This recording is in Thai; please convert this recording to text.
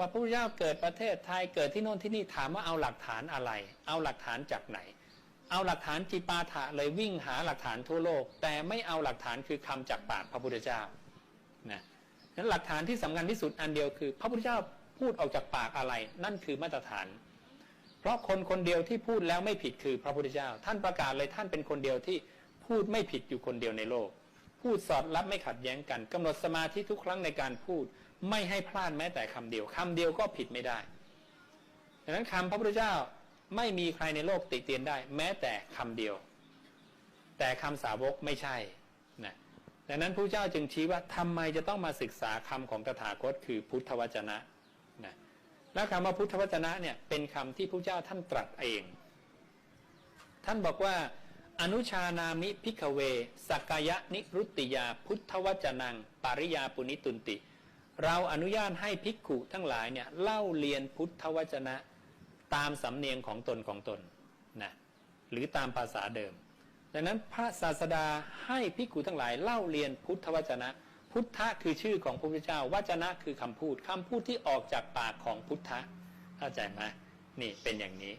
ว่าพระพุทธเจ้าเกิดประเทศไทยเกิดที่โน่นที่นี่ถามว่าเอาหลักฐานอะไร เอาหลักฐานจากไหน เอาหลักฐานจีปาถะเลยวิ่งหาหลักฐานทั่วโลก แต่ไม่เอาหลักฐานคือคำจากปากพระพุทธเจ้านะนั้นหลักฐานที่สำคัญที่สุดอันเดียวคือ พระพุทธเจ้าพูดออกจากปากอะไร นั่นคือมาตรฐาน เพราะคนคนเดียวที่พูดแล้วไม่ผิดคือพระพุทธเจ้า ท่านประกาศเลยท่านเป็นคนเดียวที่พูดไม่ผิดอยู่คนเดียวในโลก พูดสอดรับไม่ขัดแย้งกันกำหนดสมาธิทุกครั้งในการพูด ไม่ให้พลาดแม้แต่คำเดียวคำเดียวก็ผิดไม่ได้ดังนั้นคำพระพุทธเจ้าไม่มีใครในโลกติเตียนได้ แม้แต่คำเดียว แต่คำสาวกไม่ใช่นะดังนั้นพระเจ้าจึงชี้ว่าทำไมจะต้องมาศึกษาคำของตถาคตคือพุทธวจนะนะแล้วคำว่าพุทธวจนะเนี่ยเป็นคำที่พระเจ้าท่านตรัสเอง ท่านบอกว่า อนุชานามิพิกเว สักกายะนิรุตติยาพุทธวจนังปริยาปุนิตุนติ เราอนุญาตให้ภิกขุทั้งหลายเนี่ยเล่าเรียนพุทธวจนะตามสำเนียงของตนของตนนะหรือตามภาษาเดิม ดังนั้นพระศาสดาให้ภิกขุทั้งหลายเล่าเรียนพุทธวจนะ พุทธะคือชื่อของพระพุทธเจ้าวจนะคือคำพูดคำพูดที่ออกจากปากของพุทธะเข้าใจไหมนี่เป็นอย่างนี้